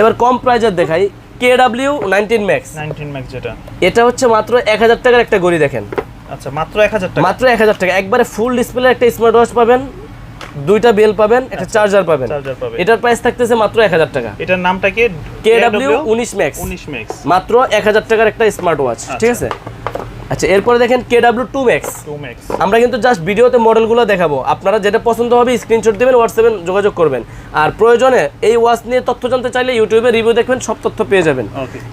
এবার কম প্রাইজের দেখাই K W nineteen max nineteen max যেটা। এটা হচ্ছে মাত্র এক হাজার টাকার একটা গড়ি দেখেন। আচ্ছা মাত্র এক হাজার টাকা? মাত্র এক হাজার টাকা। একবারে ফুল ডিসপ্লে একটা স্মার্ট ওয়াচ পাবেন দুইটা বেল পাবেন একটা চার্জার পাবেন। চার্জার পাবে এটার প্রাইস থাকতেছে মাত্র এক হাজার টাকা। এটার নামটা কি? কে ডাব্লিউ উনিশ ম্যাক্স উনিশ ম্যাক্স মাত্র এক হাজার টাকার একটা স্মার্ট ওয়াচ ঠিক আছে? আচ্ছা এরপরে দেখেন কে ডাব্লিউ টু ম্যাক্স আমরা কিন্তু জাস্ট ভিডিওতে মডেলগুলো দেখাবো। আপনারা যেটা পছন্দ হবে স্ক্রিনশট দেবেন হোয়াটসঅ্যাপে যোগাযোগ করবেন। আর প্রয়োজনে এই ওয়াচ নিয়ে তথ্য জানতে চাইলে ইউটিউবে রিভিউ দেখবেন সব তথ্য পেয়ে যাবেন।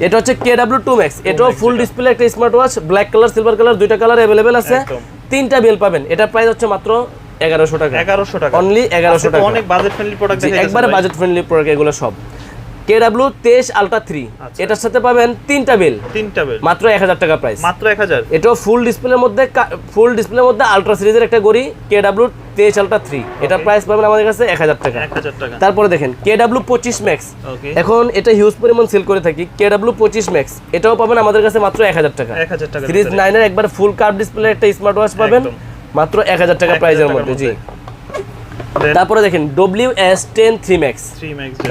এটা হচ্ছে কে ডাব্লিউ টু ম্যাক্স এটাও ফুল ডিসপ্লে একটা smart watch black colour silver colour দুইটা কালার অ্যাভেলেবেল আছে। তিনটা বেল পাবেন। এটার প্রাইস হচ্ছে মাত্র এগারোশো টাকা। এগারোশো টাকা। 1100 আজকে তো টাকা। অনেক বাজেট ফ্রেন্ডলি প্রোডাক্ট একবারে বাজেট ফ্রেন্ডলি প্রোডাক্ট এগুলো সব। কে ডাব্লিউ তেইশ আলট্রা থ্রি। আচ্ছা। এটার সাথে পাবেন তিনটা বেল। তিনটা বেল। মাত্র এক হাজার টাকা প্রাইস মাত্র এক হাজার। এটাও ফুল ডিসপ্লের মধ্যে ফুল ডিসপ্লের মধ্যে আলট্রা সিরিজের একটা গড়ি কে ডাব্লিউ তেইশ আলট্রা থ্রি। এটার প্রাইস পাবেন আমাদের কাছে এক হাজার টাকা। তারপরে দেখেন কে ডাব্লিউ পঁচিশ ম্যাক্স এখন এটা হিউজ পরিমাণ সেল করে থাকি কে ডাব্লিউ পঁচিশ ম্যাক্স এটাও পাবেন আমাদের কাছে মাত্র এক হাজার টাকা। এক হাজার টাকা সিরিজ নাইনের একবার ফুল কার্ভ ডিসপ্লে একটা স্মার্ট ওয়াচ পাবেন। মাত্র এক হাজার টাকা 1000 প্রাইজের মধ্যে। জি। তারপরে দেখেন W S ten three max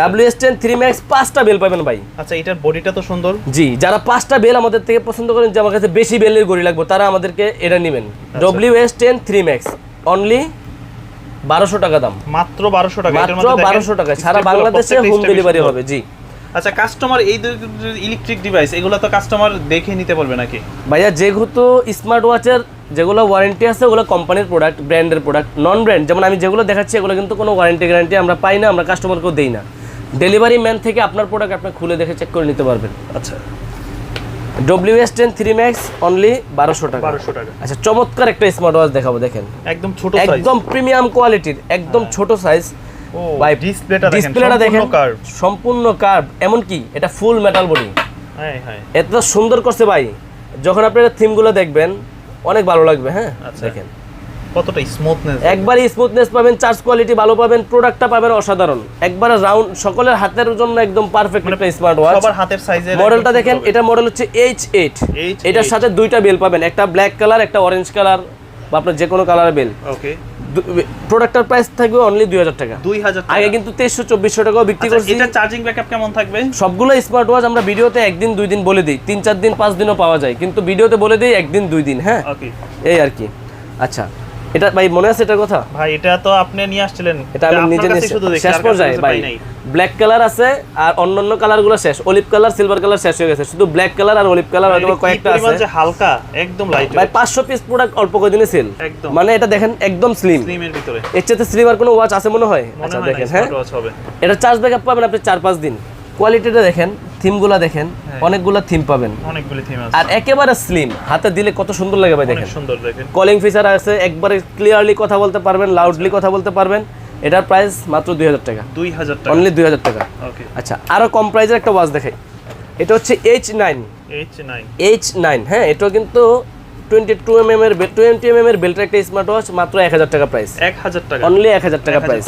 W S ten three max পাঁচটা বেল পাবেন ভাই। আচ্ছা এটার বডিটা তো সুন্দর। জি যারা পাঁচটা বেল আমাদের থেকে পছন্দ করেন যে আমার কাছে বেশি বেলের গড়ি লাগবে তারা আমাদেরকে এটা নেবেন। W S ten three max only বারোশো টাকা দাম। মাত্র বারোশো টাকা মাত্র বারোশো টাকা সারা বাংলাদেশে হোম ডেলিভারি হবে জি। আচ্ছা কাস্টমার এই ইলেকট্রিক ডিভাইস এগুলো তো কাস্টমার দেখে নিতে পারবে নাকি? ভাইয়া যেহেতু স্মার্ট ওয়াচের যেগুলো ওয়ারেন্টি আছে ওগুলো কোম্পানির প্রোডাক্ট ব্র্যান্ডের প্রোডাক্ট নন ব্র্যান্ড যেমন আমি যেগুলো দেখাচ্ছি এগুলো কিন্তু কোনো ওয়ারেন্টি গ্যারান্টি আমরা পাই না আমরা কাস্টমারকেও দেই না। ডেলিভারি ম্যান থেকে আপনার প্রোডাক্ট আপনি খুলে দেখে চেক করে নিতে পারবেন। আচ্ছা। W S ten three max only বারোশো টাকা। বারোশো টাকা। আচ্ছা চমৎকার একটা স্মার্ট ওয়াচ দেখাবো দেখেন। একদম ছোট একদম প্রিমিয়াম কোয়ালিটির একদম ছোট সাইজ ও ভাই ডিসপ্লেটা দেখেন ডিসপ্লেটা দেখেন। সম্পূর্ণ কার্ভ এমন কি এটা ফুল মেটাল বডি হ্যাঁ হ্যাঁ। এত সুন্দর করছে ভাই। যখন আপনারা থিমগুলো দেখবেন অনেক ভালো লাগবে হ্যাঁ? আচ্ছা। দেখেন। কতটা স্মুথনেস একবার স্মুথনেস পাবেন চার্জ কোয়ালিটি ভালো পাবেন প্রোডাক্টটা পাবেন অসাধারণ। একবার রাউন্ড সকলের হাতের জন্য একদম পারফেক্ট একটা স্মার্ট ওয়াচ সবার হাতের সাইজের মডেলটা দেখেন এটা মডেল হচ্ছে এইচ এইট H8 এটার সাথে দুইটা বেল পাবেন একটা ব্ল্যাক কালার একটা অরেঞ্জ কালার বা আপনার যে কোনো কালারের বেল ওকে প্রোডাক্টের প্রাইস থাকবে অনলি দুই হাজার টাকা। দুই হাজার আগে কিন্তু তেইশশো চব্বিশশো টাকাও বিক্রি আচ্ছা, করছি। এটা চার্জিং ব্যাকআপ কেমন থাকবে? সবগুলো স্মার্ট ওয়াচ আমরা ভিডিওতে একদিন দুই দিন বলে দিই। তিন চার দিন পাঁচ দিনও পাওয়া যায়। কিন্তু ভিডিওতে বলে দিই একদিন দুই দিন হ্যাঁ? ওকে এই আর কি। আচ্ছা। এটা ভাই মনে আছে এটার কথা? ভাই এটা তো আপনি নিয়ে আসছিলেন। এটা আমি নিজে শেষ পর্যায়ে ভাই ব্ল্যাক কালার আছে আর অন্যান্য কালারগুলো শেষ। অলিভ কালার সিলভার কালার শেষ হয়ে গেছে। শুধু ব্ল্যাক কালার আর অলিভ কালার হয়তো কয়েকটা আছে। যে হালকা? একদম লাইট ভাই পাঁচশো পিস প্রোডাক্ট অল্প কদিনে সেল একদম। মানে এটা দেখেন একদম স্লিম স্লিমের ভিতরে। এর চেয়ে স্লিম আর কোনো ওয়াচ আছে মনে হয়? আচ্ছা দেখেন হ্যাঁ? এটা চার্জ ব্যাকআপ পাবেন আপনি চার পাঁচ দিন। কোয়ালিটিটা দেখেন থিমগুলা দেখেন হ্যাঁ। অনেকগুলা থিম পাবেন। অনেকগুলি থিম আছে। আর একেবারে স্লিম হাতে দিলে কত সুন্দর লাগে ভাই দেখেন। সুন্দর দেখেন। কলিং ফিচার আছে একবারে ক্লিয়ারলি কথা বলতে পারবেন লাউডলি কথা বলতে পারবেন। এটার প্রাইস মাত্র দুই হাজার টাকা। দুই হাজার টাকা। অনলি দুই হাজার টাকা। ওকে আচ্ছা আরও কম প্রাইজের একটা ওয়াচ দেখাই। এটা হচ্ছে H nine H nine H nine হ্যাঁ এটা কিন্তু টোয়েন্টি টু এম এম এর টোয়েন্টি এম এম এর বেল্টের একটা স্মার্ট ওয়াচ মাত্র এক হাজার টাকা প্রাইস এক হাজার টাকা। অনলি এক হাজার টাকা প্রাইস।